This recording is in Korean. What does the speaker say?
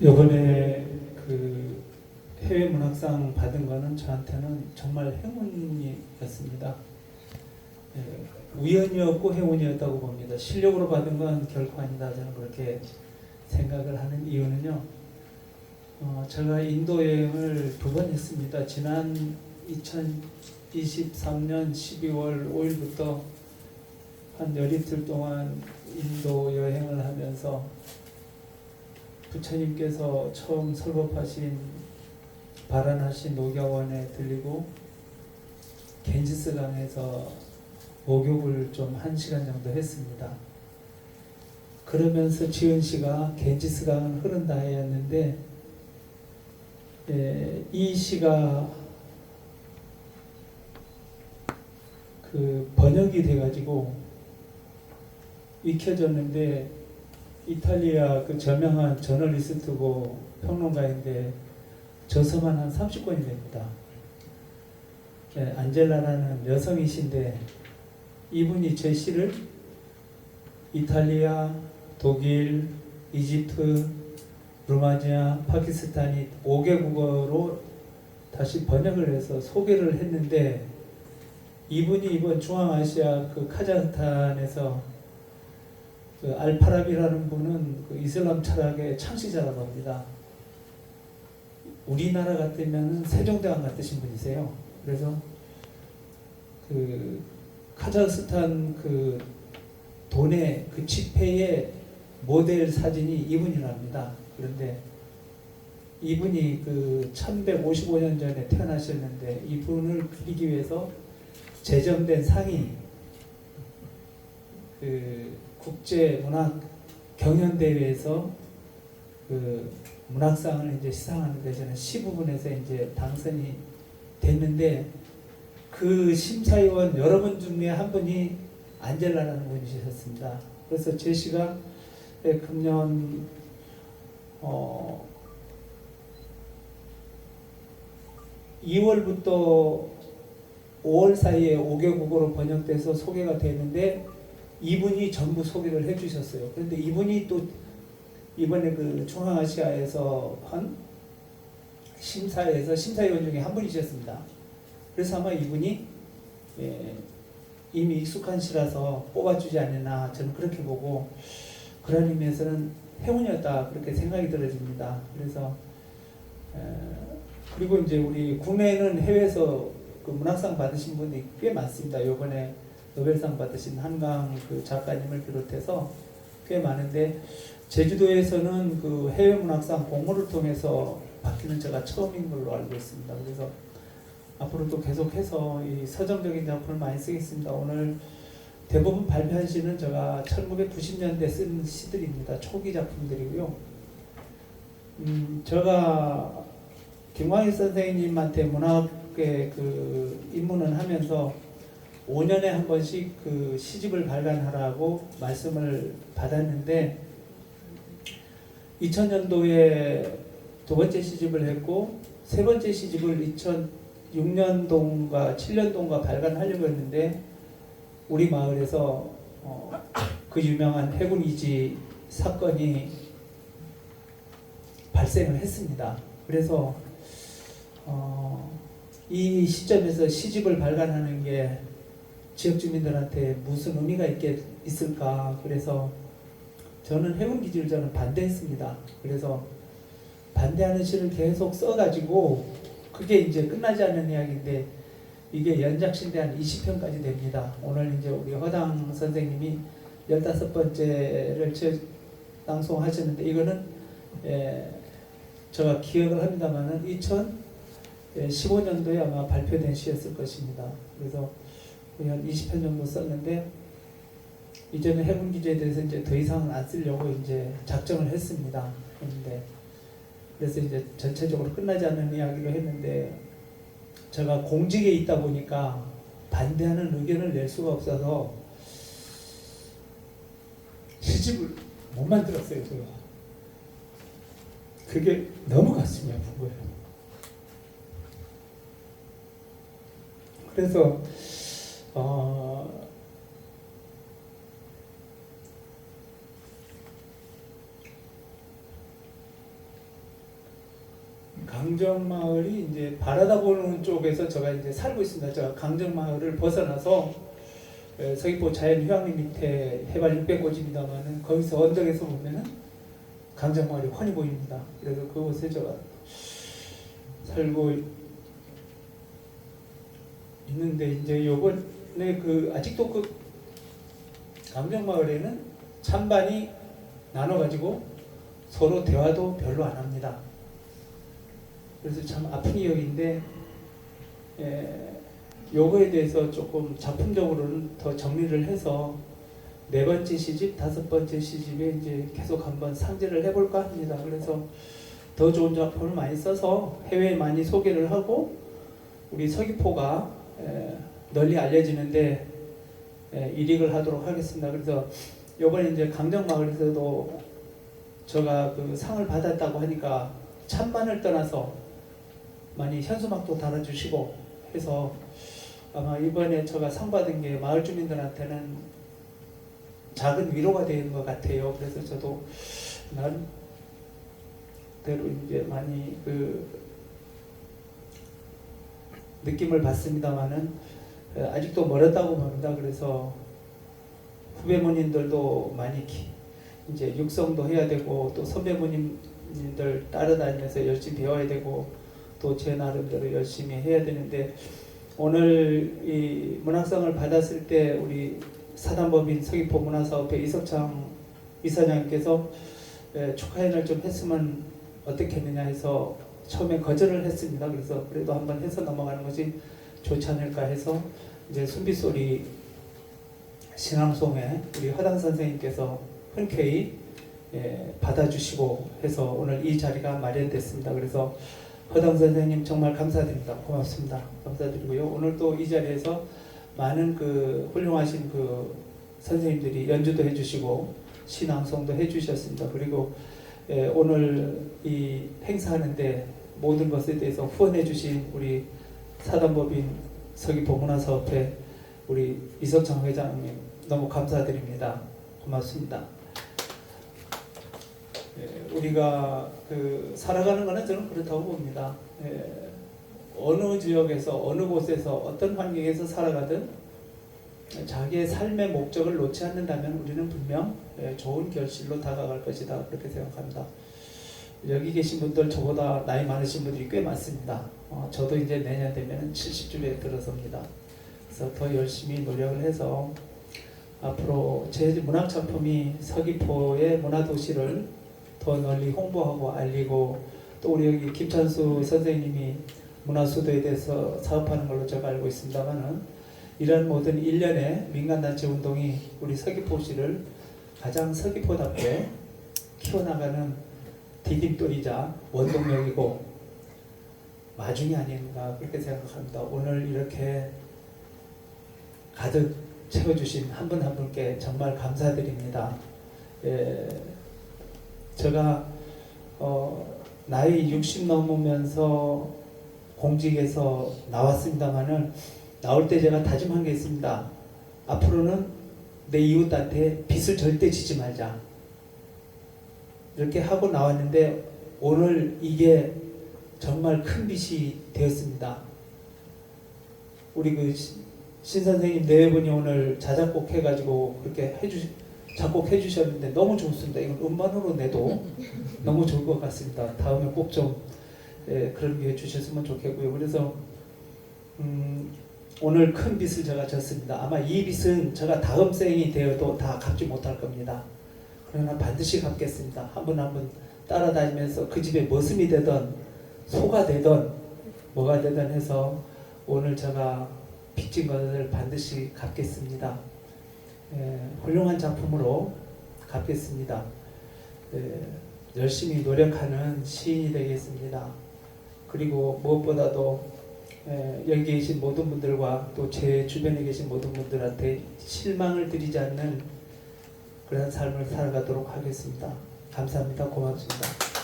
이번에 그 해외 문학상 받은 거는 저한테는 정말 행운이었습니다. 예, 우연이었고 행운이었다고 봅니다. 실력으로 받은 건 결코 아니다. 저는 그렇게 생각을 하는 이유는요. 어, 제가 인도 여행을 두 번 했습니다. 지난 2023년 12월 5일부터 한 열이틀 동안 인도 여행을 하면서 부처님께서 처음 설법하신 바라나시 녹야원에 들리고 겐지스강에서 목욕을 좀 한 시간 정도 했습니다. 그러면서 지은 씨가 겐지스강은 흐른다였는데 예, 이 시가 그 번역이 돼가지고 익혀졌는데 이탈리아 그 저명한 저널리스트고 평론가인데 저서만 한 30권이 됩니다. 예, 안젤라라는 여성이신데 이분이 제 시를 이탈리아, 독일, 이집트, 루마니아, 파키스탄이 5개 국어로 다시 번역을 해서 소개를 했는데 이분이 이번 중앙아시아 그 카자흐스탄에서 그 알파라비라는 분은 그 이슬람 철학의 창시자라고 합니다. 우리나라 같으면 세종대왕 같으신 분이세요. 그래서 그 카자흐스탄 그 돈의 그 지폐의 모델 사진이 이분이랍니다. 그런데 이분이 그 1155년 전에 태어나셨는데 이분을 그리기 위해서 제정된 상이 그 국제 문학 경연 대회에서 그 문학상을 이제 시상하는데 저는 시 부분에서 이제 당선이 됐는데 그 심사위원 여러 분 중에 한 분이 안젤라라는 분이셨습니다. 그래서 제 시가 금년 어 2월부터 5월 사이에 5개국어로 번역돼서 소개가 되는데 이분이 전부 소개를 해주셨어요. 그런데 이분이 또 이번에 그 중앙아시아에서 한 심사에서 심사위원 중에 한 분이셨습니다. 그래서 아마 이분이 예, 이미 익숙한 시라서 뽑아주지 않았나 저는 그렇게 보고 그런 의미에서는 행운이었다 그렇게 생각이 들어집니다. 그래서 에, 그리고 이제 우리 국내에는 해외에서 그 문학상 받으신 분이 꽤 많습니다. 이번에 노벨상 받으신 한강 그 작가님을 비롯해서 꽤 많은데 제주도에서는 그 해외 문학상 공모를 통해서 받기는 제가 처음인 걸로 알고 있습니다. 그래서 앞으로도 계속해서 이 서정적인 작품을 많이 쓰겠습니다. 오늘 대부분 발표한 시는 제가 1990년대 쓴 시들입니다. 초기 작품들이고요. 음, 제가 김광일 선생님한테 문학의 그 입문을 하면서 5년에 한 번씩 그 시집을 발간하라고 말씀을 받았는데 2000년도에 두 번째 시집을 했고 세 번째 시집을 2006년도인가 7년도인가 발간하려고 했는데 우리 마을에서 어, 그 유명한 해군 이지 사건이 발생을 했습니다. 그래서 어, 이 시점에서 시집을 발간하는 게 지역 주민들한테 무슨 의미가 있게 있을까? 그래서 저는 해군 기지를 저는 반대했습니다. 그래서 반대하는 시를 계속 써가지고 그게 이제 끝나지 않는 이야기인데 이게 연작신데 한 20편까지 됩니다. 오늘 이제 우리 허당 선생님이 15번째를 낭송하셨는데 이거는 예, 제가 기억을 합니다만은 2015년도에 아마 발표된 시였을 것입니다. 그래서 거의 한 20편 정도 썼는데 이제는 해군 기지에 대해서 이제 더 이상은 안 쓰려고 이제 작정을 했습니다. 그런데 그래서 이제 전체적으로 끝나지 않는 이야기로 했는데 제가 공직에 있다 보니까 반대하는 의견을 낼 수가 없어서 시집을 못 만들었어요, 제가. 그게 너무 가슴이 아픈 거예요. 그래서 어, 강정마을이 이제 바라다 보는 쪽에서 제가 이제 살고 있습니다. 제가 강정마을을 벗어나서 에, 서귀포 자연휴양림 밑에 해발 600고지입니다만은 거기서 언덕에서 보면은 강정마을이 훤히 보입니다. 그래서 그곳에 제가 살고 있는데 이제 요번에 그 아직도 그 강정마을에는 찬반이 나눠가지고 서로 대화도 별로 안 합니다. 그래서 참 아픈 기억인데 에, 요거에 대해서 조금 작품적으로는 더 정리를 해서 네 번째 시집, 다섯 번째 시집에 이제 계속 한번 상제를 해볼까 합니다. 그래서 더 좋은 작품을 많이 써서 해외에 많이 소개를 하고 우리 서귀포가 에, 널리 알려지는데 에, 일익을 하도록 하겠습니다. 그래서 요번에 이제 강정마을에서도 제가 그 상을 받았다고 하니까 찬반을 떠나서 많이 현수막도 달아주시고 해서 아마 이번에 제가 상 받은 게 마을 주민들한테는 작은 위로가 되는 것 같아요. 그래서 저도 나름대로 이제 많이 그 느낌을 받습니다만은 어, 아직도 멀었다고 봅니다. 그래서 후배모님들도 많이 기- 이제 육성도 해야 되고 또 선배모님들 따라다니면서 열심히 배워야 되고 또 제 나름대로 열심히 해야 되는데 오늘 이 문학상을 받았을 때 우리 사단법인 서귀포 문화사업회 이석창 이사장님께서 에, 축하회를 좀 했으면 어떻겠느냐 해서 처음에 거절을 했습니다. 그래서 그래도 한번 해서 넘어가는 것이 좋지 않을까 해서 이제 순비소리 신앙송에 우리 허당 선생님께서 흔쾌히 예, 받아주시고 해서 오늘 이 자리가 마련됐습니다. 그래서 허당 선생님 정말 감사드립니다. 고맙습니다. 감사드리고요. 오늘 또 이 자리에서 많은 그 훌륭하신 그 선생님들이 연주도 해주시고 신앙송도 해주셨습니다. 그리고 예, 오늘 이 행사하는데 모든 것에 대해서 후원해주신 우리 사단법인 서귀포문화사업회 우리 이석창 회장님 너무 감사드립니다. 고맙습니다. 예, 우리가 그 살아가는 것은 저는 그렇다고 봅니다. 예, 어느 지역에서 어느 곳에서 어떤 환경에서 살아가든 자기의 삶의 목적을 놓지 않는다면 우리는 분명 예, 좋은 결실로 다가갈 것이다 그렇게 생각합니다. 여기 계신 분들 저보다 나이 많으신 분들이 꽤 많습니다. 어, 저도 이제 내년 되면 70주에 들어섭니다. 그래서 더 열심히 노력을 해서 앞으로 제 문학 작품이 서귀포의 문화 도시를 더 널리 홍보하고 알리고 또 우리 여기 김찬수 선생님이 문화수도에 대해서 사업하는 걸로 제가 알고 있습니다만은 이런 모든 일련의 민간단체 운동이 우리 서귀포시를 가장 서귀포답게 키워나가는 디딤돌이자 원동력이고 마중이 아닌가 그렇게 생각합니다. 오늘 이렇게 가득 채워주신 한분한 분께 정말 감사드립니다. 예, 제가 어, 나이 60 넘으면서 공직에서 나왔습니다만은 나올 때 제가 다짐한 게 있습니다. 앞으로는 내 이웃한테 빚을 절대 지지 말자. 이렇게 하고 나왔는데 오늘 이게 정말 큰 빚이 되었습니다. 우리 그 신 선생님 네 분이 오늘 자작곡 해가지고 그렇게 해주 작곡해 주셨는데 너무 좋습니다. 이건 음반으로 내도 너무 좋을 것 같습니다. 다음에 꼭좀 예, 그런 게 해주셨으면 좋겠고요. 그래서 음, 오늘 큰 빚을 제가 졌습니다. 아마 이 빚은 제가 다음 생이 되어도 다 갚지 못할 겁니다. 그러나 반드시 갚겠습니다. 한 분 한 분 따라다니면서 그 집에 머슴이 되던 소가 되던 뭐가 되던 해서 오늘 제가 빚진 것을 반드시 갚겠습니다. 예, 훌륭한 작품으로 갚겠습니다. 예, 열심히 노력하는 시인이 되겠습니다. 그리고 무엇보다도 예, 여기 계신 모든 분들과 또 제 주변에 계신 모든 분들한테 실망을 드리지 않는 그런 삶을 살아가도록 하겠습니다. 감사합니다. 고맙습니다.